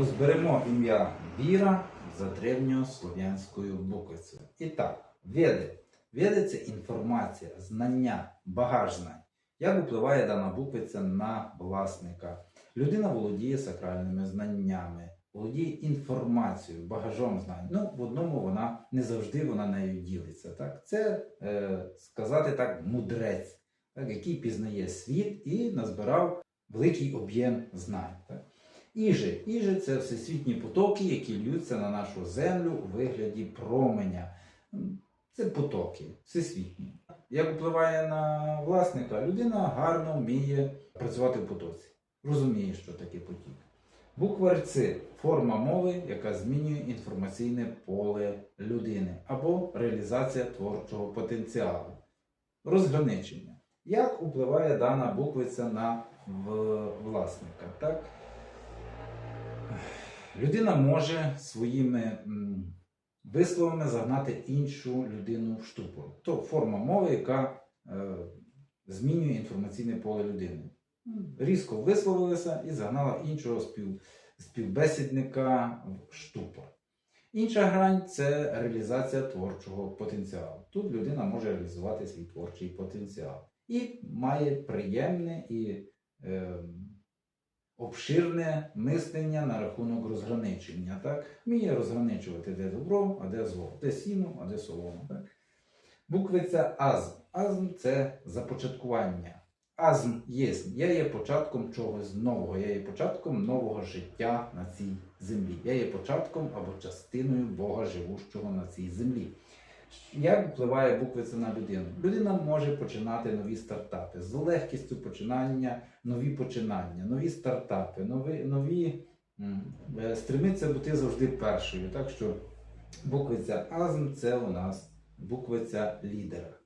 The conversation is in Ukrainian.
Розберемо ім'я Віра за древньослов'янською буквицею. І так, веди. Веди це інформація, знання, багаж знань. Як впливає дана буквиця на власника? Людина володіє сакральними знаннями, володіє інформацією, багажом знань. Ну, в одному вона не завжди вона нею ділиться. Так? Це е, сказати так, мудрець, так, який пізнає світ і назбирав великий об'єм знань. Іжи. Іжи це всесвітні потоки, які льються на нашу землю у вигляді променя. Це потоки всесвітні. Як впливає на власника, людина гарно вміє працювати в потоці, розуміє, що таке потік. Буква РЦ форма мови, яка змінює інформаційне поле людини або реалізація творчого потенціалу. Розграничення. Як впливає дана буквиця на власника? Так? Людина може своїми висловами загнати іншу людину в штупор. То форма мови, яка е, змінює інформаційне поле людини. Різко висловилася і загнала іншого спів, співбесідника в штупор. Інша грань це реалізація творчого потенціалу. Тут людина може реалізувати свій творчий потенціал і має приємне і е, обширне мислення на рахунок розграничення. Так? Вміє розграничувати, де добро, а де зло, де сіно, а де солома. Так? Буквиця азм. Азм це започаткування. Азм є. Я є початком чогось нового, я є початком нового життя на цій землі. Я є початком або частиною Бога, живущого на цій землі. Як впливає буквиця на людину? Людина може починати нові стартапи з легкістю починання, нові починання, нові стартапи, нові, нові е, стремиться бути завжди першою. Так що буквиця азм це у нас буквиця лідера.